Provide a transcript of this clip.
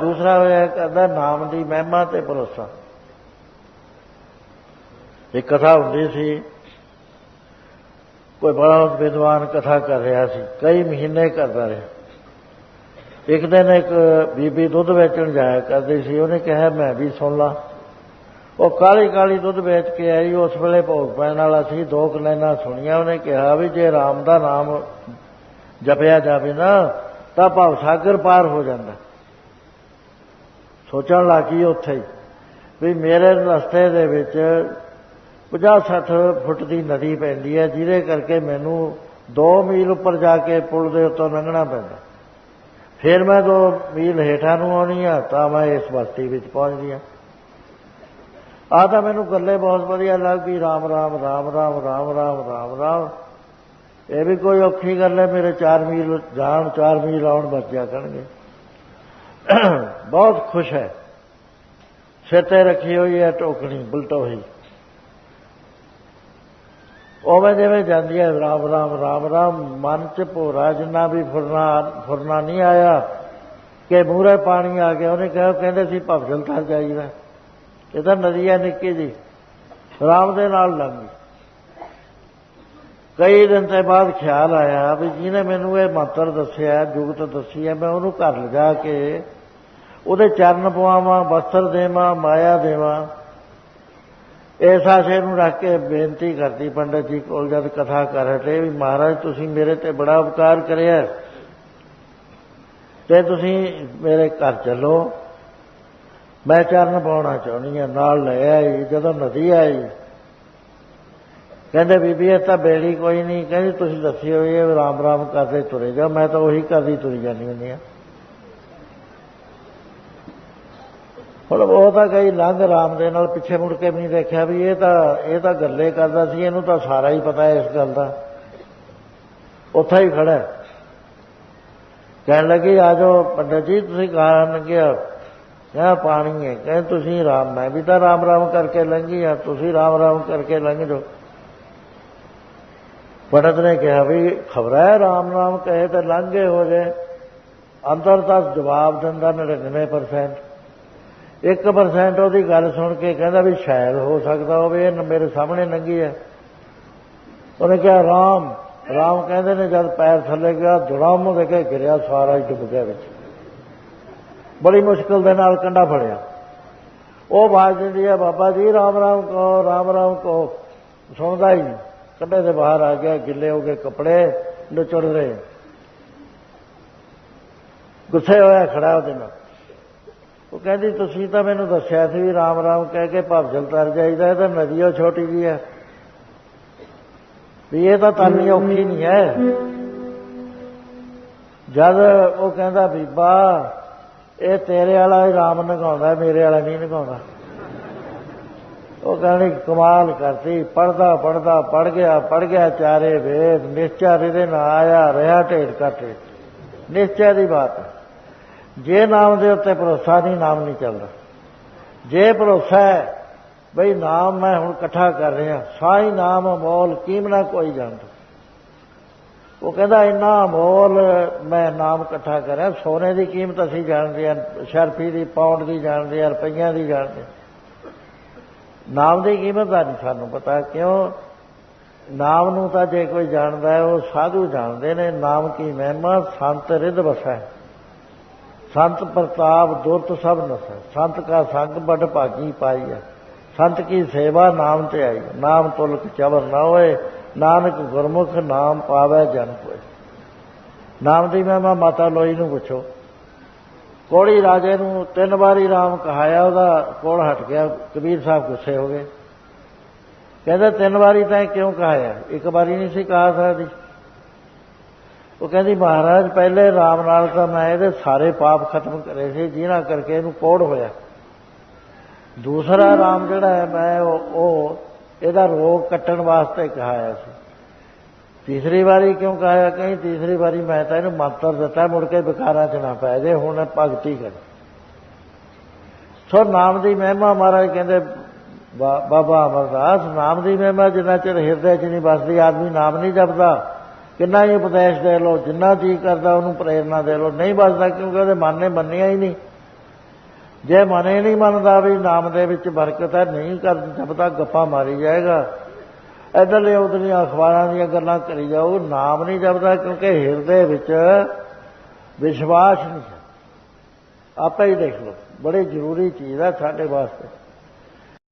ਦੂਸਰਾ ਹੋਇਆ ਕਹਿੰਦਾ ਨਾਮ ਦੀ ਮਹਿਮਾ ਤੇ ਭਰੋਸਾ। ਇੱਕ ਕਥਾ ਹੁੰਦੀ ਸੀ, ਕੋਈ ਬੜਾ ਵਿਦਵਾਨ ਕਥਾ ਕਰ ਰਿਹਾ ਸੀ, ਕਈ ਮਹੀਨੇ ਕਰਦਾ ਰਿਹਾ। ਇੱਕ ਦਿਨ ਇੱਕ ਬੀਬੀ ਦੁੱਧ ਵੇਚਣ ਜਾਇਆ ਕਰਦੀ ਸੀ, ਉਹਨੇ ਕਿਹਾ, ਮੈਂ ਵੀ ਸੁਣ ਲਾ। ਉਹ ਕਾਲੀ ਕਾਲੀ ਦੁੱਧ ਵੇਚ ਕੇ ਆਈ, ਉਸ ਵੇਲੇ ਭੋਗ ਪੈਣ ਵਾਲਾ ਸੀ, ਦੋ ਕਲੈਨਾ ਸੁਣੀਆਂ, ਉਹਨੇ ਕਿਹਾ ਵੀ ਜੇ ਰਾਮ ਦਾ ਨਾਮ ਜਪਿਆ ਜਾਵੇ ਨਾ, ਤਾਂ ਭਵ ਸਾਗਰ ਪਾਰ ਹੋ ਜਾਂਦਾ। ਸੋਚਣ ਲੱਗੀ ਉੱਥੇ ਹੀ, ਵੀ ਮੇਰੇ ਰਸਤੇ ਦੇ ਵਿੱਚ 50-60 ਫੁੱਟ ਦੀ ਨਦੀ ਪੈਂਦੀ ਹੈ, ਜਿਹਦੇ ਕਰਕੇ ਮੈਨੂੰ 2 ਮੀਲ ਉੱਪਰ ਜਾ ਕੇ ਪੁਲ ਦੇ ਉੱਤੋਂ ਲੰਘਣਾ ਪੈਂਦਾ। ਫਿਰ ਮੈਂ 2 ਮੀਲ ਹੇਠਾਂ ਨੂੰ ਆਉਣੀ ਆ, ਤਾਂ ਮੈਂ ਇਸ ਬਸਤੀ ਵਿੱਚ ਪਹੁੰਚ ਗਿਆ। ਆ ਤਾਂ ਮੈਨੂੰ ਗੱਲੇ ਬਹੁਤ ਵਧੀਆ ਲੱਗ ਗਈ ਰਾਮ ਰਾਮ ਰਾਮ ਰਾਮ ਰਾਮ ਰਾਮ ਰਾਮ ਰਾਮ। ਇਹ ਵੀ ਕੋਈ ਔਖੀ ਗੱਲ ਹੈ, ਮੇਰੇ 4 ਮੀਲ ਜਾਣ 4 ਮੀਲ ਆਉਣ ਬਚਿਆ ਕਰਨਗੇ। ਬਹੁਤ ਖੁਸ਼ ਹੈ। ਸਿਰ ਤੇ ਰੱਖੀ ਹੋਈ ਹੈ, ਟੋਕਣੀ ਬੁਲਟੋਹੀ ਉਵੇਂ ਜਿਵੇਂ ਜਾਂਦੀ ਹੈ, ਰਾਮ ਰਾਮ ਰਾਮ ਰਾਮ, ਮਨ ਚ ਭੋਰਾ ਜਿੰਨਾ ਵੀ ਫੁਰਨਾ ਫੁਰਨਾ ਨਹੀਂ ਆਇਆ, ਕਿ ਮੂਰੇ ਪਾਣੀ ਆ ਗਿਆ, ਉਹਨੇ ਕਿਹਾ ਕਹਿੰਦੇ ਸੀ ਭਵਜਲ ਤਰ ਜਾਈਦਾ। ਇਹ ਤਾਂ ਨਦੀ ਹੈ ਨਿੱਕੀ ਜੀ ਰਾਮ ਦੇ ਨਾਲ ਲੰਘੀ ਕਈ ਦਿਨ ਤੇ ਬਾਅਦ ਖਿਆਲ ਆਇਆ ਵੀ ਜਿਹਨੇ ਮੈਨੂੰ ਇਹ ਮੰਤਰ ਦੱਸਿਆ ਜੁਗਤ ਦੱਸੀ ਹੈ, ਮੈਂ ਉਹਨੂੰ ਘਰ ਲਿਜਾ ਕੇ ਉਹਦੇ ਚਰਨ ਪਵਾਵਾਂ, ਵਸਤਰ ਦੇਵਾਂ, ਮਾਇਆ ਦੇਵਾਂ। ਇਸ ਆਸ਼ੇ ਨੂੰ ਰੱਖ ਕੇ ਬੇਨਤੀ ਕਰਦੀ ਪੰਡਤ ਜੀ ਕੋਲ, ਜਦ ਕਥਾ ਕਰ ਹਟੇ ਵੀ ਮਹਾਰਾਜ ਤੁਸੀਂ ਮੇਰੇ ਤੇ ਬੜਾ ਉਪਕਾਰ ਕਰਿਆ। ਤੇ ਤੁਸੀਂ ਮੇਰੇ ਘਰ ਚੱਲੋ। ਮੈਂ ਚਰਨ ਪਾਉਣਾ ਚਾਹੁੰਦੀ ਹਾਂ, ਨਾਲ ਲੈ ਆਈ, ਜਦੋਂ ਨਦੀ ਆਈ। ਕਹਿੰਦੇ, ਬੀਬੀ, ਇਹ ਤਾਂ ਬੇੜੀ ਕੋਈ ਨਹੀਂ। ਕਹਿੰਦੀ, ਤੁਸੀਂ ਦੱਸੀ ਹੋਈ ਹੈ ਰਾਮ ਰਾਮ ਕਰਦੇ ਤੁਰੇ ਜਾ ਮੈਂ ਤਾਂ ਉਹੀ ਕਰਦੀ ਤੁਰੀ ਜਾਂਦੀ ਹੁੰਦੀ ਆ ਹੁਣ ਉਹ ਤਾਂ ਕਈ ਲੰਘ ਰਾਮ ਦੇ ਨਾਲ ਪਿੱਛੇ ਮੁੜ ਕੇ ਵੀ ਨਹੀਂ ਦੇਖਿਆ ਵੀ ਇਹ ਤਾਂ ਇਹ ਤਾਂ ਗੱਲੇ ਕਰਦਾ ਸੀ, ਇਹਨੂੰ ਤਾਂ ਸਾਰਾ ਹੀ ਪਤਾ ਹੈ ਇਸ ਗੱਲ ਦਾ। ਉੱਥੇ ਹੀ ਖੜਾ ਕਹਿਣ ਲੱਗੀ, ਆ ਜਾਓ ਪੰਡਤ ਜੀ, ਤੁਸੀਂ ਕਹਾਂ? ਲੰਘਿਆ ਕਿਹਾ ਪਾਣੀ ਹੈ। ਕਹਿੰਦੇ ਤੁਸੀਂ ਰਾਮ, ਮੈਂ ਵੀ ਤਾਂ ਰਾਮ ਰਾਮ ਕਰਕੇ ਲੰਘੀ ਆ ਤੁਸੀਂ ਰਾਮ ਰਾਮ ਕਰਕੇ ਲੰਘ ਜਾਓ। ਪੰਡਤ ਨੇ ਕਿਹਾ ਵੀ, ਖਬਰਾ ਹੈ ਰਾਮ ਰਾਮ ਕਹੇ ਤਾਂ ਲੰਘੇ ਹੋ ਜੇ। ਅੰਦਰ ਤਾਂ ਜਵਾਬ ਦਿੰਦਾ 99% 1% ਉਹਦੀ ਗੱਲ ਸੁਣ ਕੇ ਕਹਿੰਦਾ ਵੀ ਸ਼ਾਇਦ ਹੋ ਸਕਦਾ ਹੋਵੇ, ਇਹ ਮੇਰੇ ਸਾਹਮਣੇ ਲੰਗੀ ਹੈ। ਉਹਨੇ ਕਿਹਾ, ਰਾਮ ਰਾਮ ਕਹਿੰਦੇ ਨੇ ਜਦ ਪੈਰ ਥੱਲੇ ਗਿਆ ਧੜਾਮ ਦੇ ਕੇ ਗਿਰਿਆ, ਸਾਰਾ ਹੀ ਡੁੱਬ ਗਿਆ ਵਿੱਚ। ਬੜੀ ਮੁਸ਼ਕਲ ਦੇ ਨਾਲ ਕੰਡਾ ਫੜਿਆ। ਉਹ ਬਾਜ ਦਿੰਦੀ ਹੈ, ਬਾਬਾ ਜੀ, ਰਾਮ ਰਾਮ ਕਹੋ, ਰਾਮ ਰਾਮ ਕਹੋ। ਸੁਣਦਾ ਹੀ ਨਹੀਂ। ਕੰਡੇ ਦੇ ਬਾਹਰ ਆ ਗਿਆ, ਗਿੱਲੇ ਹੋ ਗਏ ਕੱਪੜੇ ਲੁਚੜ ਰਹੇ। ਗੁੱਸੇ ਹੋਇਆ ਖੜਾ ਉਹਦੇ ਨਾਲ। ਉਹ ਕਹਿੰਦੀ, ਤੁਸੀਂ ਤਾਂ ਮੈਨੂੰ ਦੱਸਿਆ ਸੀ ਵੀ ਰਾਮ ਰਾਮ ਕਹਿ ਕੇ ਭਵਜਲ ਤਰ ਜਾਈਦਾ, ਇਹ ਤਾਂ ਨਦੀਓ ਛੋਟੀ ਜੀ ਹੈ ਵੀ ਇਹ ਤਾਂ ਤਾਨੀ ਔਖੀ ਨਹੀਂ ਹੈ। ਜਦ ਉਹ ਕਹਿੰਦਾ, ਬੀਬਾ, ਇਹ ਤੇਰੇ ਵਾਲਾ ਹੀ ਰਾਮ ਨਗਾਉਂਦਾ, ਮੇਰੇ ਵਾਲਾ ਨਹੀਂ ਨਗਾਉਂਦਾ। ਉਹ ਕਹਿੰਦੀ, ਕਮਾਲ ਕਰਤੀ ਪੜਦਾ ਪੜਦਾ ਪੜ ਗਿਆ ਪੜ ਗਿਆ, ਚਾਰੇ ਵੇਦ, ਨਿਸ਼ਚੈ ਦੇ ਨਾ ਆਇਆ, ਰਿਹਾ ਢੇਰ ਕਾਟੇ ਨਿਸ਼ਚੈ ਦੀ ਬਾਤ ਜੇ ਨਾਮ ਦੇ ਉੱਤੇ ਭਰੋਸਾ ਨਹੀਂ, ਨਾਮ ਨਹੀਂ ਚੱਲਦਾ। ਜੇ ਭਰੋਸਾ ਹੈ, ਬਈ ਨਾਮ ਮੈਂ ਹੁਣ ਇਕੱਠਾ ਕਰ ਰਿਹਾ ਸਾਈ ਨਾਮ ਅਮੋਲ ਕੀਮਨਾ ਕੋਈ ਜਾਣਦਾ। ਉਹ ਕਹਿੰਦਾ, ਇੰਨਾ ਅਮੋਲ ਮੈਂ ਨਾਮ ਇਕੱਠਾ ਕਰਿਆ, ਸੋਨੇ ਦੀ ਕੀਮਤ ਅਸੀਂ ਜਾਣਦੇ ਹਾਂ, ਸ਼ਰਫੀ ਦੀ ਪਾਉਂਡ ਦੀ ਜਾਣਦੇ ਹਾਂ, ਰੁਪਈਆਂ ਦੀ ਜਾਣਦੇ ਨਾਮ ਦੀ ਕੀਮਤ ਦਾ ਨਹੀਂ ਸਾਨੂੰ ਪਤਾ, ਕਿਉਂ? ਨਾਮ ਨੂੰ ਤਾਂ ਜੇ ਕੋਈ ਜਾਣਦਾ ਹੈ, ਉਹ ਸਾਧੂ ਜਾਣਦੇ ਨੇ, ਨਾਮ ਕੀ ਮਹਿਮਾ, ਸੰਤ ਰਿਧ ਵਸੈ ਸੰਤ ਪ੍ਰਤਾਪ ਦੁਰਤ ਸਭ ਨਸੈ। ਸੰਤ ਕਾ ਸੰਗ ਬੜ ਭਾਗੀ ਪਾਈ ਹੈ ਸੰਤ ਕੀ ਸੇਵਾ ਨਾਮ ਤੇ ਆਈ। ਨਾਮ ਤੁਲਕ ਚਵਰ ਨਾ ਹੋਏ। ਨਾਨਕ ਗੁਰਮੁਖ ਨਾਮ ਪਾਵੇ ਜਨ ਕੋਏ। ਨਾਮ ਦੀ ਮਹਿਮਾ ਮਾਤਾ ਲੋਈ ਨੂੰ ਪੁੱਛੋ। ਕੋੜੀ ਰਾਜੇ ਨੂੰ ਤਿੰਨ ਵਾਰੀ ਰਾਮ ਕਹਾਇਆ, ਉਹਦਾ ਕੋਲ ਹਟ ਗਿਆ। ਕਬੀਰ ਸਾਹਿਬ ਗੁੱਸੇ ਹੋ ਗਏ। ਕਹਿੰਦੇ ਤਿੰਨ ਵਾਰੀ ਤਾਂ ਕਿਉਂ ਕਹਾਇਆ? ਇੱਕ ਵਾਰੀ ਨਹੀਂ ਸੀ ਕਹਾ ਸਕਦੀ। ਉਹ ਕਹਿੰਦੀ, ਮਹਾਰਾਜ, ਪਹਿਲੇ ਰਾਮ ਨਾਲ ਤਾਂ ਮੈਂ ਇਹਦੇ ਸਾਰੇ ਪਾਪ ਖਤਮ ਕਰੇ ਸੀ, ਜਿਹਨਾਂ ਕਰਕੇ ਇਹਨੂੰ ਕੋੜ ਹੋਇਆ। ਦੂਸਰਾ ਰਾਮ ਜਿਹੜਾ ਹੈ, ਮੈਂ ਉਹ ਇਹਦਾ ਰੋਗ ਕੱਟਣ ਵਾਸਤੇ ਕਹਾਇਆ ਸੀ। ਤੀਸਰੀ ਵਾਰੀ ਕਿਉਂ ਕਹਾਇਆ? ਕਹੀਂ ਤੀਸਰੀ ਵਾਰੀ ਮੈਂ ਤਾਂ ਇਹਨੂੰ ਮੰਤਰ ਦਿੱਤਾ, ਮੁੜ ਕੇ ਵਿਕਾਰਾਂ ਚ ਨਾ ਪੈ ਜੇ, ਹੁਣ ਭਗਤੀ ਕਰ। ਸੋ ਨਾਮ ਦੀ ਮਹਿਮਾ ਮਹਾਰਾਜ ਕਹਿੰਦੇ ਬਾਬਾ ਅਮਰਦਾਸ, ਨਾਮ ਦੀ ਮਹਿਮਾ ਜਿੰਨਾ ਚਿਰ ਹਿਰਦੇ 'ਚ ਨਹੀਂ ਵਸਦੀ, ਆਦਮੀ ਨਾਮ ਨਹੀਂ ਜਪਦਾ। ਕਿੰਨਾ ਹੀ ਉਪਦੇਸ਼ ਦੇ ਲੋ ਜਿੰਨਾ ਜੀ ਕਰਦਾ ਉਹਨੂੰ ਪ੍ਰੇਰਣਾ ਦੇ ਲੋ ਨਹੀਂ ਬਸਦਾ ਕਿਉਂਕਿ ਉਹਦੇ ਮਨ ਨੇ ਮੰਨਿਆ ਹੀ ਨਹੀਂ। ਜੇ ਮਨ ਇਹ ਨਹੀਂ ਮੰਨਦਾ ਵੀ ਨਾਮ ਦੇ ਵਿੱਚ ਬਰਕਤ ਹੈ, ਨਹੀਂ ਕਰ ਜਪਦਾ ਗੱਪਾ ਮਾਰੀ ਜਾਏਗਾ। ਇਧਰਲੇ ਉਧਰਲੀਆਂ ਅਖਬਾਰਾਂ ਦੀਆਂ ਗੱਲਾਂ ਕਰੀ ਜਾਓ, ਨਾਮ ਨਹੀਂ ਜਪਦਾ ਕਿਉਂਕਿ ਹਿਰਦੇ ਵਿੱਚ ਵਿਸ਼ਵਾਸ ਨਹੀਂ ਆਪੇ ਹੀ ਦੇਖ ਲਓ, ਬੜੀ ਜ਼ਰੂਰੀ ਚੀਜ਼ ਹੈ ਸਾਡੇ ਵਾਸਤੇ।